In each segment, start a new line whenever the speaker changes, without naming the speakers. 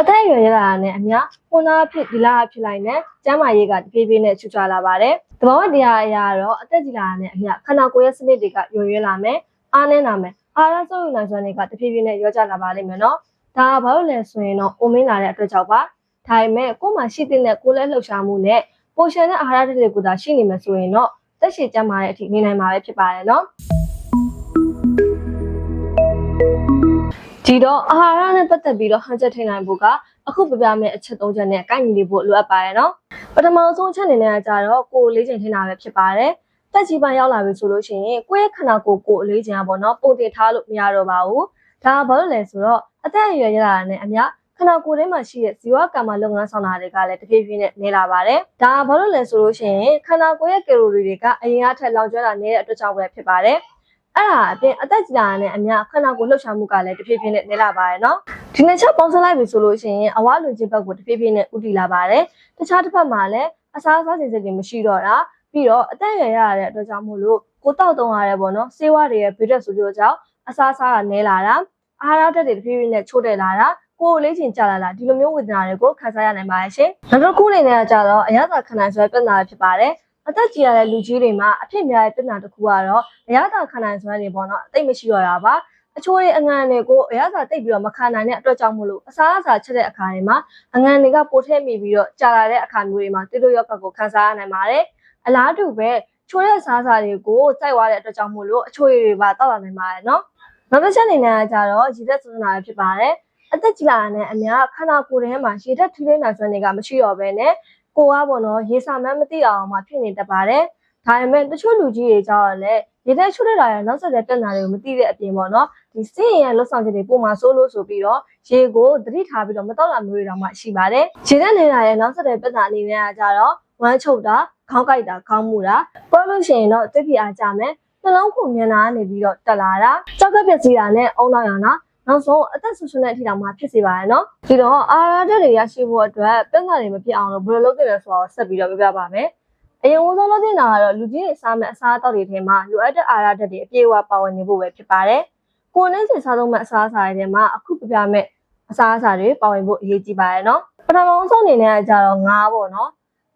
အသက်အရွယ်ရလာတာနဲ့အမျှခုနအဖြစ်ဒီလားအဖြစ်လိုက်နဲ့ကျန်းမာရေးကတပြေးပြေးနဲ့ချွတ်ချလာပါတယ်။သဘောတရားအရာတော့အသက်ကြီးလာတာနဲ့အမျှခန္ဓာကိုယ်ရဲ့စနစ်တွေကယိုရွေးလာမယ်။အားနည်းလာမယ်။အားရဆုံးယူနိုင်စွမ်းတွေကတပြေးပြေးနဲ့ရောကျလာပါလိမ့်မယ်နော်။ဒါကဘာလို့လဲဆိုရင်တော့အိုမင်းလာတဲ့အတွက်ကြောင့်ပါ။ဒါပေမဲ့ကိုယ်မှာရှိတဲ့ကိုယ်လက်လှုပ်ရှားမှုနဲ့ပိုရှင်တဲ့အာဟာရတွေကိုသာရှိနေမှာဆိုရင်တော့တက်ရှိကျန်းမာတဲ့အထိနေနိုင်မှာပဲဖြစ်ပါတယ်နော် ဒီတော့အာဟာရနဲ့ပတ်သက်ပြီးတော့ဟန်ချက်ထိနိုင်ဖို့ကအခုပြပြမယ့်အချက်၃ချက်နဲ့ကိုက်ညီနေဖို့လိုအပ်ပါတယ်နော်ပထမဆုံးအချက်အနေနဲ့ကကြတော့ကိုယ်လေးချိန်ထိန်းတာပဲဖြစ်ပါတယ်တက်ကြီးပိုင်းရောက်လာပြီဆိုလို့ရှိရင်ကိုယ့်ရဲ့ခန္ဓာကိုယ်ကိုယ်အလေးချိန်อ่ะပေါ့နော်ပုံတင်ထားလို့မရတော့ပါဘူးဒါကဘာလို့လဲဆိုတော့အသက်အရွယ်ရလာတာနဲ့အမျှခန္ဓာကိုယ်ထဲမှာရှိတဲ့ဇီဝကမ္မလုပ်ငန်းဆောင်တာတွေကလည်းတဖြည်းဖြည်းနဲ့နေလာပါတယ်။ဒါကဘာလို့လဲဆိုလို့ရှိရင်ခန္ဓာကိုယ်ရဲ့ကယ်လိုရီတွေကအရင်ကထက်လောင်ကျွမ်းတာနေတဲ့အတွက်ကြောင့်ပဲဖြစ်ပါတယ်။ အဲ့ဒါအပြင်အသက်ကြီးလာတဲ့နဲ့အမျှခန္ဓာကိုယ်လှုပ်ရှားမှုကလည်းတဖြည်းဖြည်းနဲ့နေလာပါတယ်နော်။ဒီနှစ်ချက်ပေါင်းစပ်လိုက်ပြီဆိုလို့ရှိရင်အဝလူချင်းဘက်ကိုတဖြည်းဖြည်းနဲ့ဥတီလာပါတယ်။တခြားတစ်ဖက်မှာလည်းအစားအစာစိတ်တွေမရှိတော့တာပြီးတော့အသက်အရွယ်ရတဲ့အတွက်ကြောင့်မို့လို့ကိုတောက်တုံရတဲ့ပေါ့နော်။ဆေးဝါးတွေရဲ့ဗီရက်ဆိုကြကြောင့်အစားအစာကနဲလာတာအာဟာရဓာတ်တွေတဖြည်းဖြည်းနဲ့ချိုးတယ်လာတာကိုယ်လေးချင်ကြလာလာဒီလိုမျိုးဝေဒနာတွေကိုခံစားရနိုင်ပါတယ်ရှင်။နောက်တစ်ခုအနေနဲ့ကကြတော့အရသာခန္ဓာဆွဲပြဿနာဖြစ်ပါတယ်။ အသက်ကြီးရတဲ့လူကြီးတွေမှာအဖြစ်များတဲ့ပြဿနာတစ်ခုကတော့အရသာခန္ဓာဆွဲတွေပေါ့နော်အသိမရှိတော့တာပါ။အချိုးတွေအငံတွေကိုအရသာတိတ်ပြီးတော့မခံနိုင်တဲ့အတွက်ကြောင့်မို့လို့အစားအစာချက်တဲ့အခါတွေမှာအငံတွေကပိုထည့်မိပြီးတော့ကြာလာတဲ့အခါမျိုးတွေမှာတိတို့ရောဂါကိုခံစားရနိုင်ပါတယ်။အလားတူပဲချိုးတဲ့စားစာတွေကိုစိုက်သွားတဲ့အတွက်ကြောင့်မို့လို့အချိုးတွေပါတောက်လာနိုင်ပါတယ်နော်။နောက်တစ်ချက်အနေနဲ့ကကြတော့ရည်သက်စွမ်းနာပဲဖြစ်ပါတယ်။အသက်ကြီးလာတဲ့အများခန္ဓာကိုယ်ထဲမှာရေဓာတ်ထိလိမ့်တာစွမ်းတွေကမရှိတော့ဘဲနဲ့ ကိုကပေါ့နော်ရေစာမှန်းမသိအောင်မှဖြစ်နေတတ်ပါတယ်။ဒါပေမဲ့တချို့လူကြီးတွေကြောင့်လည်းရေဓာတ်ချွတ်တဲ့လာရနောက်ဆက်တဲ့တက်နာတွေကိုမသိတဲ့အပြင်ပေါ့နော်ဒီစင်ရလွတ်ဆောင်ချက်တွေပုံမှန်ဆိုးလို့ဆိုပြီးတော့ရေကိုသတိထားပြီးတော့မတော့လာမျိုးတွေတောင်မှရှိပါတယ်။ရေဓာတ်နေတာရဲ့နောက်ဆက်တဲ့တက်နာအနေနဲ့ကကြတော့ဝမ်းချုပ်တာခေါင်းကိုက်တာခေါင်းမူတာပေါ်လို့ရှိရင်တော့တိတ်ပြအားကြမယ်နှလုံးခုန်မြန်တာနေပြီးတော့တက်လာတာကြောက်ကပြက်စီးတာနဲ့အုံနောက်ရတာ နောက်ဆုံးအသက်ဆွဆွနဲ့အထိတောင်မှဖြစ်စေပါတယ်နော်ဒီတော့အာရဓာတ်တွေရရှိဖို့အတွက်ပြဿနာတွေမဖြစ်အောင်လို့ဘယ်လိုလုပ်ကြလဲဆိုတော့ဆက်ပြီးတော့ပြပြပါမယ်အရင်ဦးဆုံးလုပ်သင့်တာကတော့လူကြီးတွေစားမဲ့အစားအသောက်တွေထဲမှာလိုအပ်တဲ့အာရဓာတ်တွေအပြည့်အဝပါဝင်နေဖို့ပဲဖြစ်ပါတယ်ကိုယ်နဲ့စဉ်စားသုံးမဲ့အစားအစာတွေထဲမှာအခုပြပြမဲ့အစားအစာတွေပါဝင်ဖို့အရေးကြီးပါတယ်နော်ပထမဆုံးအနေနဲ့ကကြတော့ငါးပေါ့နော်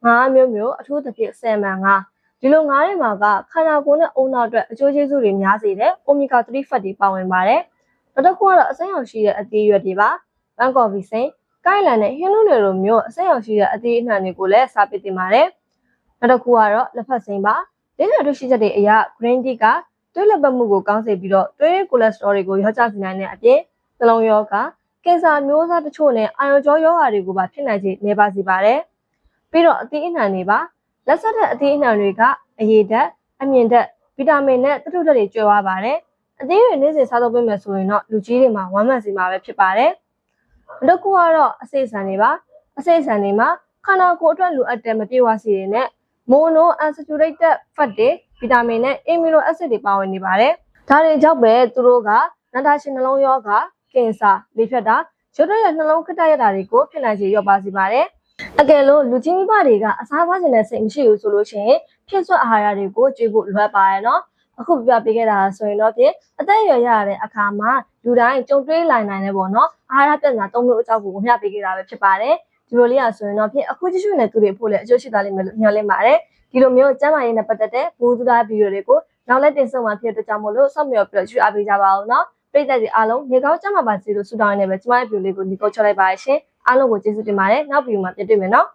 ငါးမျိုးမျိုးအထူးသဖြင့်ဆယ်မန်ငါးဒီလိုငါးတွေမှာကခန္ဓာကိုယ်နဲ့အုံနောက်အတွက်အကျိုးကျေးဇူးတွေများစေတဲ့ omega 3 fat တွေပါဝင်ပါတယ် နောက်တစ်ခုကတော့အစိမ်းရောင်ရှိတဲ့အသီးရွက်တွေပါဘန်ကော်ဖီစိန်ကိုင်လန်နဲ့ဟင်းလူတွေလိုမျိုးအစိမ်းရောင်ရှိတဲ့အသီးအနှံတွေကိုလည်းစားပစ်တင်ပါတယ်နောက်တစ်ခုကတော့လက်ဖက်စိန်ပါလက်ဖက်တို့ရှိချက်တွေအရ green tea ကသွေးလက်ပတ်မှုကိုကောင်းစေပြီးတော့သွေးကိုလက်စတရောတွေကိုရောကြစေနိုင်တဲ့အပြင်နှလုံးရောဂါကင်ဆာမျိုးစားတချို့နဲ့အာရုံကြောရောဂါတွေကိုပါဖြစ်နိုင်ခြေနေပါစေပါတယ်ပြီးတော့အသီးအနှံတွေပါလက်ဆက်တဲ့အသီးအနှံတွေကအရည်ဓာတ်အမြင့်ဓာတ်ဗီတာမင်နဲ့သတ္တုဓာတ်တွေကျွဲသွားပါတယ် အသေးတွေနေ့စဉ်စားသုံးပေးမယ်ဆိုရင်တော့လူကြီးတွေမှာဝမ်းမှန်စီမှာပဲဖြစ်ပါတယ်။နောက်ခုကတော့အစိတ်ဆန်တွေပါ။အစိတ်ဆန်တွေမှာခန္ဓာကိုယ်အတွက်လိုအပ်တဲ့မပြည့်ဝစေတဲ့နဲ့ mono unsaturated fat တွေဗီတာမင်နဲ့ amino acid တွေပါဝင်နေပါတယ်။ဒါတွေကြောင့်ပဲသူတို့ကနန္တာရှင်နှလုံးရောဂါကင်ဆာလေဖြတ်တာရုပ်တရက်နှလုံးခက်တရတာတွေကိုဖြစ်နိုင်ခြေရောပါစေပါတယ်။အကယ်လို့လူကြီးမိဘတွေကအစားစားခြင်းနဲ့စိတ်မရှိဘူးဆိုလို့ရှိရင်ဖြစ်စွက်အာဟာရတွေကိုကျွေးဖို့လိုအပ်ပါတယ်နော် အခုပြပေးခဲ့တာဆိုရင်တော့ဖြင့်အသက်အရွယ်ရတဲ့အခါမှာလူတိုင်းကြုံတွေ့လာနိုင်တယ်ပေါ့နော်အာဟာရပြဿနာ၃မျိုးအကြောင်းကိုမျှပေးခဲ့တာပဲဖြစ်ပါတယ်ဒီလိုလေးอ่ะဆိုရင်တော့ဖြင့်အခုကြည့်ရှုနေတဲ့သူတွေဖို့လည်းအကျိုးရှိသွားလိမ့်မယ်လို့မျှော်လင့်ပါတယ်ဒီလိုမျိုးကျန်းမာရေးနဲ့ပတ်သက်တဲ့ဘူသူသားဗီဒီယိုတွေကိုနောက်လက်တင်ဆက်မှာဖြစ်တဲ့ကြောင့်မို့လို့စောင့်မျှော်ပြီးတော့ကြည့်အားပေးကြပါအောင်နော်ပရိသတ်တွေအားလုံးနေကောင်းကျန်းမာပါစေလို့ဆုတောင်းရနေပဲကျမရဲ့ဗီဒီယိုလေးကိုဒီကုတ်ချလိုက်ပါရှင်အားလုံးကိုကျေးဇူးတင်ပါတယ်နောက်ဗီဒီယိုမှာပြန်တွေ့မယ်နော်